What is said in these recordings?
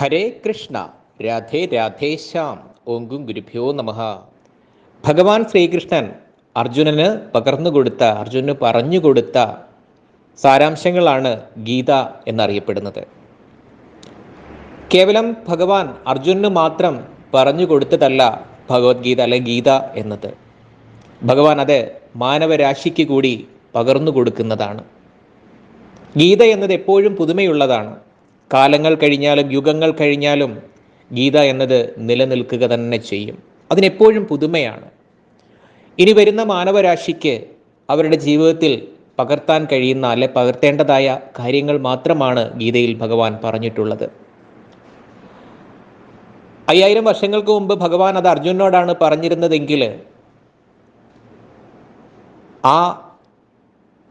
ഹരേ കൃഷ്ണ രാധേ രാധേശ്യാം ഓങ്കും ഗുരുഭ്യോ നമ. ഭഗവാൻ ശ്രീകൃഷ്ണൻ അർജുനന് പകർന്നു കൊടുത്ത അർജുനന് പറഞ്ഞു കൊടുത്ത സാരാംശങ്ങളാണ് ഗീത എന്നറിയപ്പെടുന്നത്. കേവലം ഭഗവാൻ അർജുനന് മാത്രം പറഞ്ഞു കൊടുത്തതല്ല ഭഗവത്ഗീത അല്ലെ ഗീത എന്നത്. ഭഗവാൻ അത് മാനവരാശിക്ക് കൂടി പകർന്നു കൊടുക്കുന്നതാണ്. ഗീത എന്നത് എപ്പോഴും പുതുമയുള്ളതാണ്. കാലങ്ങൾ കഴിഞ്ഞാലും യുഗങ്ങൾ കഴിഞ്ഞാലും ഗീത എന്നത് നിലനിൽക്കുക തന്നെ ചെയ്യും. അതിനെപ്പോഴും പുതുമയാണ്. ഇനി വരുന്ന മാനവരാശിക്ക് അവരുടെ ജീവിതത്തിൽ പകർത്താൻ കഴിയുന്ന അല്ലെ പകർത്തേണ്ടതായ കാര്യങ്ങൾ മാത്രമാണ് ഗീതയിൽ ഭഗവാൻ പറഞ്ഞിട്ടുള്ളത്. അയ്യായിരം വർഷങ്ങൾക്ക് മുമ്പ് ഭഗവാൻ അത് അർജുനോടാണ് പറഞ്ഞിരുന്നതെങ്കിൽ ആ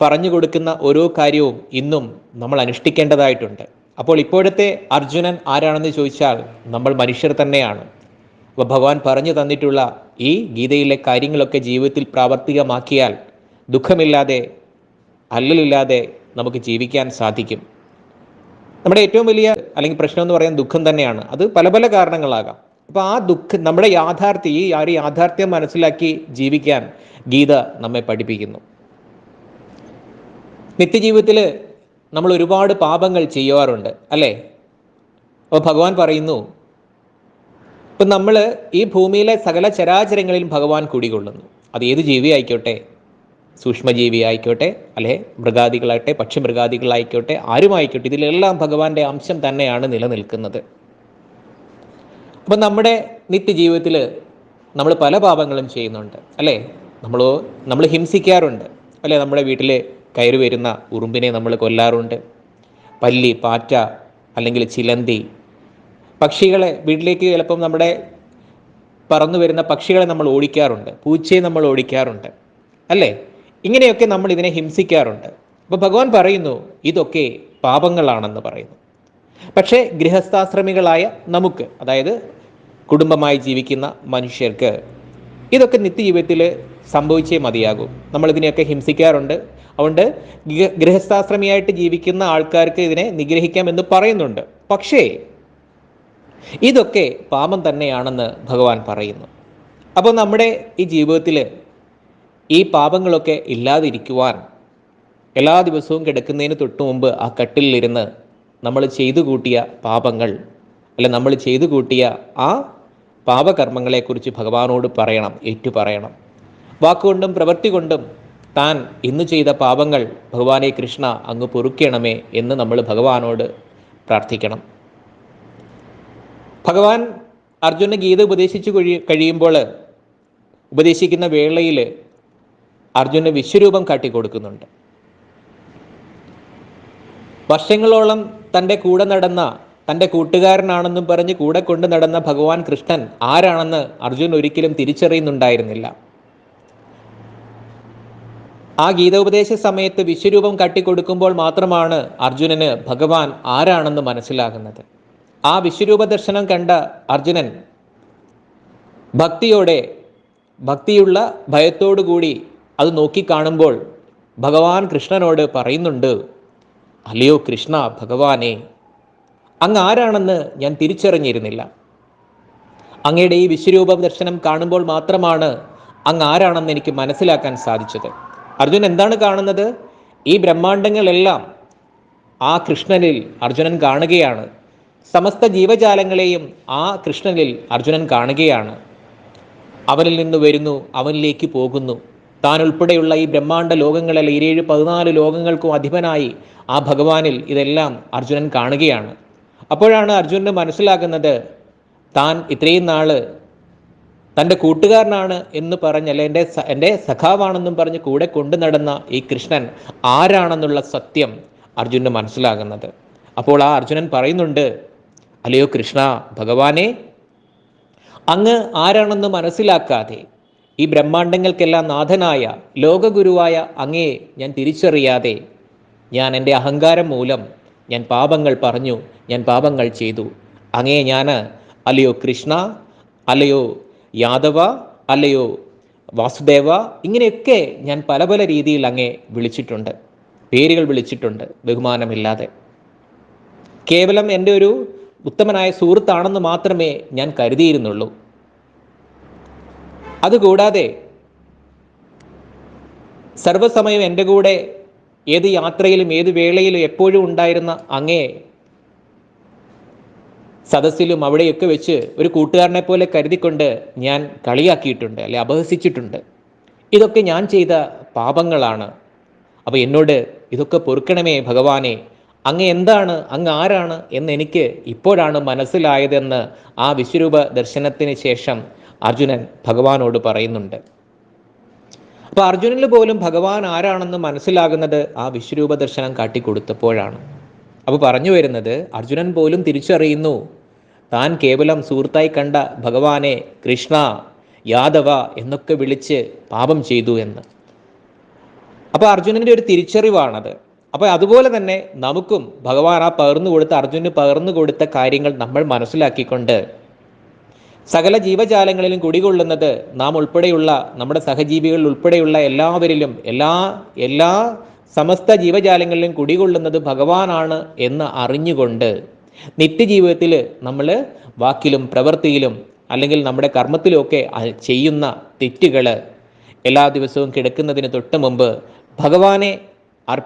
പറഞ്ഞു കൊടുക്കുന്ന ഓരോ കാര്യവും ഇന്നും നമ്മൾ അനുഷ്ഠിക്കേണ്ടതായിട്ടുണ്ട്. അപ്പോൾ ഇപ്പോഴത്തെ അർജുനൻ ആരാണെന്ന് ചോദിച്ചാൽ നമ്മൾ മനുഷ്യർ തന്നെയാണ്. അപ്പോൾ ഭഗവാൻ പറഞ്ഞു തന്നിട്ടുള്ള ഈ ഗീതയിലെ കാര്യങ്ങളൊക്കെ ജീവിതത്തിൽ പ്രാവർത്തികമാക്കിയാൽ ദുഃഖമില്ലാതെ അല്ലലില്ലാതെ നമുക്ക് ജീവിക്കാൻ സാധിക്കും. നമ്മുടെ ഏറ്റവും വലിയ അല്ലെങ്കിൽ പ്രശ്നം എന്ന് പറയാൻ ദുഃഖം തന്നെയാണ്. അത് പല പല കാരണങ്ങളാകാം. അപ്പോൾ ആ ദുഃഖം നമ്മുടെ യാഥാർത്ഥ്യം ഈ ആ ഒരു യാഥാർത്ഥ്യം മനസ്സിലാക്കി ജീവിക്കാൻ ഗീത നമ്മെ പഠിപ്പിക്കുന്നു. നിത്യജീവിതത്തിൽ നമ്മൾ ഒരുപാട് പാപങ്ങൾ ചെയ്യാറുണ്ട് അല്ലേ? അപ്പോൾ ഭഗവാൻ പറയുന്നു ഇപ്പം നമ്മൾ ഈ ഭൂമിയിലെ സകല ചരാചരങ്ങളിലും ഭഗവാൻ കുടികൊള്ളുന്നു. അത് ഏത് ജീവി ആയിക്കോട്ടെ? സൂക്ഷ്മജീവി ആയിക്കോട്ടെ അല്ലെ? മൃഗാദികളായിട്ടെ പക്ഷിമൃഗാദികളായിക്കോട്ടെ ആരുമായിക്കോട്ടെ ഇതിലെല്ലാം ഭഗവാന്റെ അംശം തന്നെയാണ് നിലനിൽക്കുന്നത്. അപ്പം നമ്മുടെ നിത്യജീവിതത്തിൽ നമ്മൾ പല പാപങ്ങളും ചെയ്യുന്നുണ്ട് അല്ലേ? നമ്മൾ നമ്മൾ ഹിംസിക്കാറുണ്ട് അല്ലേ? നമ്മുടെ വീട്ടിൽ കയറി വരുന്ന ഉറുമ്പിനെ നമ്മൾ കൊല്ലാറുണ്ട്. പല്ലി പാറ്റ അല്ലെങ്കിൽ ചിലന്തി. പക്ഷികളെ വീട്ടിലേക്ക് ചിലപ്പം നമ്മുടെ പറന്നു വരുന്ന പക്ഷികളെ നമ്മൾ ഓടിക്കാറുണ്ട്. പൂച്ചയെ നമ്മൾ ഓടിക്കാറുണ്ട്. അല്ലേ? ഇങ്ങനെയൊക്കെ നമ്മൾ ഇതിനെ ഹിംസിക്കാറുണ്ട്. അപ്പോൾ ഭഗവാൻ പറയുന്നു ഇതൊക്കെ പാപങ്ങളാണെന്ന് പറയുന്നു. പക്ഷേ ഗൃഹസ്ഥാശ്രമികളായ നമുക്ക് അതായത് കുടുംബമായി ജീവിക്കുന്ന മനുഷ്യർക്ക് ഇതൊക്കെ നിത്യജീവിതത്തിൽ സംഭവിച്ചേ മതിയാകൂ. നമ്മളിതിനെയൊക്കെ ഹിംസിക്കാറുണ്ട്. അതുകൊണ്ട് ഗൃഹസ്ഥാശ്രമിയായിട്ട് ജീവിക്കുന്ന ആൾക്കാർക്ക് ഇതിനെ നിഗ്രഹിക്കാം എന്ന് പറയുന്നുണ്ട്. പക്ഷേ ഇതൊക്കെ പാപം തന്നെയാണെന്ന് ഭഗവാൻ പറയുന്നു. അപ്പോൾ നമ്മുടെ ഈ ജീവിതത്തിൽ ഈ പാപങ്ങളൊക്കെ ഇല്ലാതിരിക്കുവാൻ എല്ലാ ദിവസവും കിടക്കുന്നതിന് തൊട്ടു മുമ്പ് ആ കട്ടിലിരുന്ന് നമ്മൾ ചെയ്തു കൂട്ടിയ പാപങ്ങൾ അല്ല നമ്മൾ ചെയ്തു കൂട്ടിയ ആ പാപകർമ്മങ്ങളെക്കുറിച്ച് ഭഗവാനോട് പറയണം ഏറ്റു പറയണം വാക്കുകൊണ്ടും പ്രവൃത്തി കൊണ്ടും താൻ ഇന്ന് ചെയ്ത പാപങ്ങൾ ഭഗവാനെ കൃഷ്ണ അങ്ങ് പൊറുക്കണമേ എന്ന് നമ്മൾ ഭഗവാനോട് പ്രാർത്ഥിക്കണം. ഭഗവാൻ അർജുന ഗീത ഉപദേശിച്ചു കഴി കഴിയുമ്പോൾ ഉപദേശിക്കുന്ന വേളയിൽ അർജുന വിശ്വരൂപം കാട്ടിക്കൊടുക്കുന്നുണ്ട്. വർഷങ്ങളോളം തന്റെ കൂടെ നടന്ന തന്റെ കൂട്ടുകാരനാണെന്നും പറഞ്ഞ് കൂടെ കൊണ്ട് നടന്ന ഭഗവാൻ കൃഷ്ണൻ ആരാണെന്ന് അർജുൻ ഒരിക്കലും തിരിച്ചറിയുന്നുണ്ടായിരുന്നില്ല. ആ ഗീതോപദേശ സമയത്ത് വിശ്വരൂപം കട്ടിക്കൊടുക്കുമ്പോൾ മാത്രമാണ് അർജുനന് ഭഗവാൻ ആരാണെന്ന് മനസ്സിലാകുന്നത്. ആ വിശ്വരൂപ ദർശനം കണ്ട അർജുനൻ ഭക്തിയോടെ ഭക്തിയുള്ള ഭയത്തോടുകൂടി അത് നോക്കിക്കാണുമ്പോൾ ഭഗവാൻ കൃഷ്ണനോട് പറയുന്നുണ്ട് അല്ലയോ കൃഷ്ണ ഭഗവാനെ അങ്ങ് ആരാണെന്ന് ഞാൻ തിരിച്ചറിഞ്ഞിരുന്നില്ല. അങ്ങയുടെ ഈ വിശ്വരൂപ ദർശനം കാണുമ്പോൾ മാത്രമാണ് അങ്ങ് ആരാണെന്ന് എനിക്ക് മനസ്സിലാക്കാൻ സാധിച്ചത്. അർജുൻ എന്താണ് കാണുന്നത്? ഈ ബ്രഹ്മാണ്ടങ്ങളെല്ലാം ആ കൃഷ്ണനിൽ അർജുനൻ കാണുകയാണ്. സമസ്ത ജീവജാലങ്ങളെയും ആ കൃഷ്ണനിൽ അർജുനൻ കാണുകയാണ്. അവനിൽ നിന്ന് വരുന്നു അവനിലേക്ക് പോകുന്നു. താൻ ഉൾപ്പെടെയുള്ള ഈ ബ്രഹ്മാണ്ട ലോകങ്ങളിൽ ഇരേഴ് പതിനാല് ലോകങ്ങൾക്കും അധിപനായി ആ ഭഗവാനിൽ ഇതെല്ലാം അർജുനൻ കാണുകയാണ്. അപ്പോഴാണ് അർജുനന് മനസ്സിലാകുന്നത് താൻ ഇത്രയും നാൾ തന്റെ കൂട്ടുകാരനാണ് എന്ന് പറഞ്ഞ് അല്ലെ എന്റെ എന്റെ സഖാവാണെന്നും പറഞ്ഞ് കൂടെ കൊണ്ടു നടന്ന ഈ കൃഷ്ണൻ ആരാണെന്നുള്ള സത്യം അർജുനന് മനസ്സിലാകുന്നത്. അപ്പോൾ ആ അർജുനൻ പറയുന്നുണ്ട് അല്ലയോ കൃഷ്ണ ഭഗവാനെ അങ്ങ് ആരാണെന്ന് മനസ്സിലാക്കാതെ ഈ ബ്രഹ്മാണ്ടങ്ങൾക്കെല്ലാം നാഥനായ ലോകഗുരുവായ അങ്ങയെ ഞാൻ തിരിച്ചറിയാതെ ഞാൻ എന്റെ അഹങ്കാരം മൂലം ഞാൻ പാപങ്ങൾ പറഞ്ഞു ഞാൻ പാപങ്ങൾ ചെയ്തു. അങ്ങയെ ഞാൻ അല്ലയോ കൃഷ്ണ അല്ലയോ യാദവ അല്ലയോ വാസുദേവ ഇങ്ങനെയൊക്കെ ഞാൻ പല പല രീതിയിൽ അങ്ങേ വിളിച്ചിട്ടുണ്ട്. പേരുകൾ വിളിച്ചിട്ടുണ്ട് ബഹുമാനമില്ലാതെ. കേവലം എന്റെ ഒരു ഉത്തമനായ സുഹൃത്താണെന്ന് മാത്രമേ ഞാൻ കരുതിയിരുന്നുള്ളൂ. അതുകൂടാതെ സർവസമയം എന്റെ കൂടെ ഏത് യാത്രയിലും ഏത് വേളയിലും എപ്പോഴും ഉണ്ടായിരുന്ന അങ്ങേ സദസ്സിലും അവിടെയൊക്കെ വെച്ച് ഒരു കൂട്ടുകാരനെ പോലെ കരുതിക്കൊണ്ട് ഞാൻ കളിയാക്കിയിട്ടുണ്ട് അല്ലെ അപഹസിച്ചിട്ടുണ്ട്. ഇതൊക്കെ ഞാൻ ചെയ്ത പാപങ്ങളാണ്. അപ്പോൾ എന്നോട് ഇതൊക്കെ പൊറുക്കണമേ ഭഗവാനെ അങ്ങ് എന്താണ് അങ്ങ് ആരാണ് എന്ന് എനിക്ക് ഇപ്പോഴാണ് മനസ്സിലായതെന്ന് ആ വിശ്വരൂപ ദർശനത്തിന് ശേഷം അർജുനൻ ഭഗവാനോട് പറയുന്നുണ്ട്. അപ്പോൾ അർജുനനിൽ പോലും ഭഗവാൻ ആരാണെന്ന് മനസ്സിലാകുന്നത് ആ വിശ്വരൂപ ദർശനം കാട്ടിക്കൊടുത്തപ്പോഴാണ്. അപ്പോൾ പറഞ്ഞു വരുന്നത് അർജുനൻ പോലും തിരിച്ചറിയുന്നു താൻ കേവലം സുഹൃത്തായി കണ്ട ഭഗവാനെ കൃഷ്ണ യാദവ എന്നൊക്കെ വിളിച്ച് പാപം ചെയ്തു എന്ന്. അപ്പോൾ അർജുനന്റെ ഒരു തിരിച്ചറിവാണത്. അപ്പോൾ അതുപോലെ തന്നെ നമുക്കും ഭഗവാൻ ആ പകർന്നു കൊടുത്ത അർജുനന് പകർന്നു കൊടുത്ത കാര്യങ്ങൾ നമ്മൾ മനസ്സിലാക്കിക്കൊണ്ട് സകല ജീവജാലങ്ങളിലും കുടികൊള്ളുന്നത് നാം ഉൾപ്പെടെയുള്ള നമ്മുടെ സഹജീവികളിൽ ഉൾപ്പെടെയുള്ള എല്ലാവരിലും എല്ലാ എല്ലാ സമസ്ത ജീവജാലങ്ങളിലും കുടികൊള്ളുന്നത് ഭഗവാനാണ് എന്ന് അറിഞ്ഞുകൊണ്ട് നിത്യജീവിതത്തിൽ നമ്മൾ വാക്കിലും പ്രവൃത്തിയിലും അല്ലെങ്കിൽ നമ്മുടെ കർമ്മത്തിലുമൊക്കെ ചെയ്യുന്ന തെറ്റുകൾ എല്ലാ ദിവസവും കിടക്കുന്നതിന് തൊട്ട് മുമ്പ് ഭഗവാനെ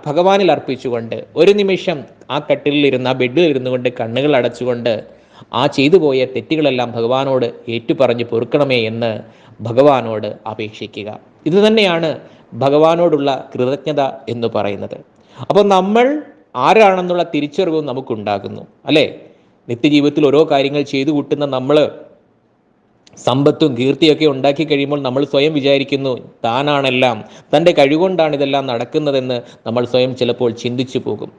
ഭഗവാനിൽ അർപ്പിച്ചുകൊണ്ട് ഒരു നിമിഷം ആ കട്ടിലിരുന്ന് ആ ബെഡിൽ ഇരുന്നു കൊണ്ട് കണ്ണുകൾ അടച്ചുകൊണ്ട് ആ ചെയ്തു പോയ തെറ്റുകളെല്ലാം ഭഗവാനോട് ഏറ്റുപറഞ്ഞ് പൊറുക്കണമേ എന്ന് ഭഗവാനോട് അപേക്ഷിക്കുക. ഇത് തന്നെയാണ് ഭഗവാനോടുള്ള കൃതജ്ഞത എന്ന് പറയുന്നത്. അപ്പോൾ നമ്മൾ ആരാണെന്നുള്ള തിരിച്ചറിവും നമുക്കുണ്ടാകുന്നു അല്ലേ? നിത്യജീവിതത്തിൽ ഓരോ കാര്യങ്ങൾ ചെയ്തു കൂട്ടുന്ന നമ്മൾ സമ്പത്തും കീർത്തിയൊക്കെ ഉണ്ടാക്കി കഴിയുമ്പോൾ നമ്മൾ സ്വയം വിചാരിക്കുന്നു താനാണെല്ലാം തന്റെ കഴിവുകൊണ്ടാണ് ഇതെല്ലാം നടക്കുന്നതെന്ന് നമ്മൾ സ്വയം ചിലപ്പോൾ ചിന്തിച്ചു പോകും.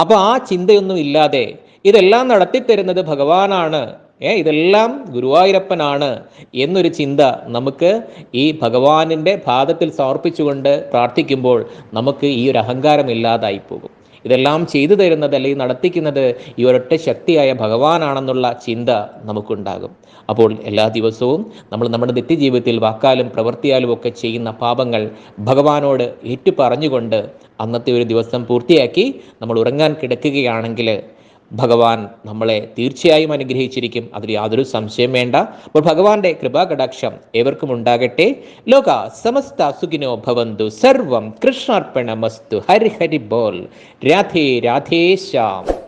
അപ്പോൾ ആ ചിന്തയൊന്നും ഇല്ലാതെ ഇതെല്ലാം നടത്തിത്തരുന്നത് ഭഗവാനാണ് ഏ ഇതെല്ലാം ഗുരുവായൂരപ്പനാണ് എന്നൊരു ചിന്ത നമുക്ക് ഈ ഭഗവാനിന്റെ പാദത്തിൽ സമർപ്പിച്ചുകൊണ്ട് പ്രാർത്ഥിക്കുമ്പോൾ നമുക്ക് ഈ ഒരു അഹങ്കാരം ഇല്ലാതായി പോകും. ഇതെല്ലാം ചെയ്തു തരുന്നത് അല്ലെങ്കിൽ നടത്തിക്കുന്നത് ഈ ഒരൊറ്റ ശക്തിയായ ഭഗവാനാണെന്നുള്ള ചിന്ത നമുക്കുണ്ടാകും. അപ്പോൾ എല്ലാ ദിവസവും നമ്മൾ നമ്മുടെ നിത്യജീവിതത്തിൽ വാക്കാലും പ്രവൃത്തിയാലും ഒക്കെ ചെയ്യുന്ന പാപങ്ങൾ ഭഗവാനോട് ഏറ്റുപറഞ്ഞുകൊണ്ട് അന്നത്തെ ഒരു ദിവസം പൂർത്തിയാക്കി നമ്മൾ ഉറങ്ങാൻ കിടക്കുകയാണെങ്കിൽ ഭഗവാൻ നമ്മളെ തീർച്ചയായും അനുഗ്രഹിച്ചിരിക്കും. അതിൽ യാതൊരു സംശയം വേണ്ട. അപ്പോൾ ഭഗവാന്റെ കൃപാകടാക്ഷം ഏവർക്കും ഉണ്ടാകട്ടെ. ലോക സമസ്ത സുഖിനോ ഭവന്തു. സർവം കൃഷ്ണാർപ്പണമസ്തു. ഹരി ഹരി ബോൽ രാധേ രാധേ ശ്യാം.